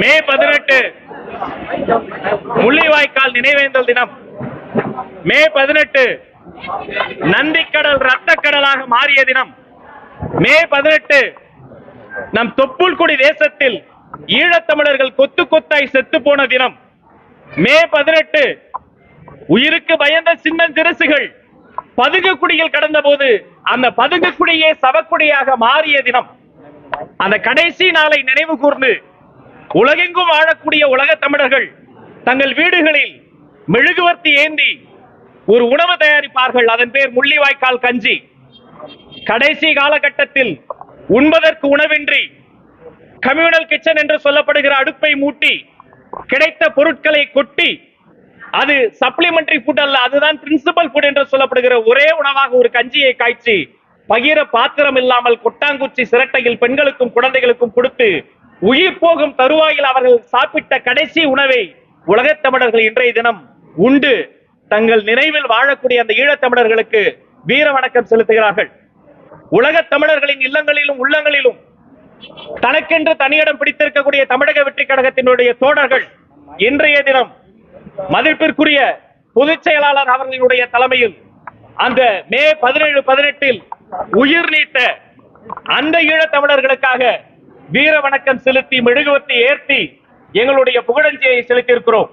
மே பதினெட்டு முள்ளிவாய்க்கால் நினைவேந்தல் தினம். மே பதினெட்டு நந்திக்கடல் ரத்த கடலாக மாறிய தினம். மே பதினெட்டு நம் தொப்புள்குடி தேசத்தில் ஈழத்தமிழர்கள் கொத்து கொத்தாய் செத்து போன தினம். மே பதினெட்டு உயிருக்கு பயந்த சின்னஞ்சிறுசுகள் பதுங்குக்குடியில் கடந்த போது அந்த பதுங்குக்குடியே சவக்குடியாக மாறிய தினம். அந்த கடைசி நாளை நினைவு கூர்ந்து உலகெங்கும் வாழக்கூடிய உலகத் தமிழர்கள் தங்கள் வீடுகளில் மெழுகுவர்த்தி ஏந்தி ஒரு உணவு தயாரிப்பார்கள். அதன் பேர் முள்ளிவாய்க்கால் கஞ்சி. கடைசி காலகட்டத்தில் உண்பதற்கு உணவின்றி கம்யூனல் கிச்சன் என்று சொல்லப்படுகிற அடுப்பை மூட்டி கிடைத்த பொருட்களை கொட்டி அது சப்ளிமெண்டரி ஃபுட் அல்ல அதுதான் பிரின்சிபல் ஃபுட் என்று சொல்லப்படுகிற ஒரே உணவாக ஒரு கஞ்சியை காய்ச்சி பகிர பாத்திரம் இல்லாமல் கொட்டாங்குச்சி சிரட்டையில் பெண்களுக்கும் குழந்தைகளுக்கும் கொடுத்து உயிர் போகும் தருவாயில் அவர்கள் சாப்பிட்ட கடைசி உணவை உலகத் தமிழர்கள் இன்றைய தினம் உண்டு. தங்கள் நினைவில் வாழக்கூடிய அந்த ஈழத்தமிழர்களுக்கு வீர வணக்கம் செலுத்துகிறார்கள். உலகத் தமிழர்களின் இல்லங்களிலும் உள்ளங்களிலும் தனக்கென்று தனியிடம் பிடித்திருக்கக்கூடிய தமிழக வெற்றி கழகத்தினுடைய தோழர்கள் இன்றைய தினம் மதிப்பிற்குரிய பொதுச் செயலாளர் அவர்களுடைய தலைமையில் அந்த மே பதினேழு பதினெட்டில் உயிர் நீத்த அந்த ஈழத் தமிழர்களுக்காக வீர வணக்கம் செலுத்தி மெழுகுவர்த்தி ஏற்றி எங்களுடைய புகழஞ்சியை செலுத்தியிருக்கிறோம்.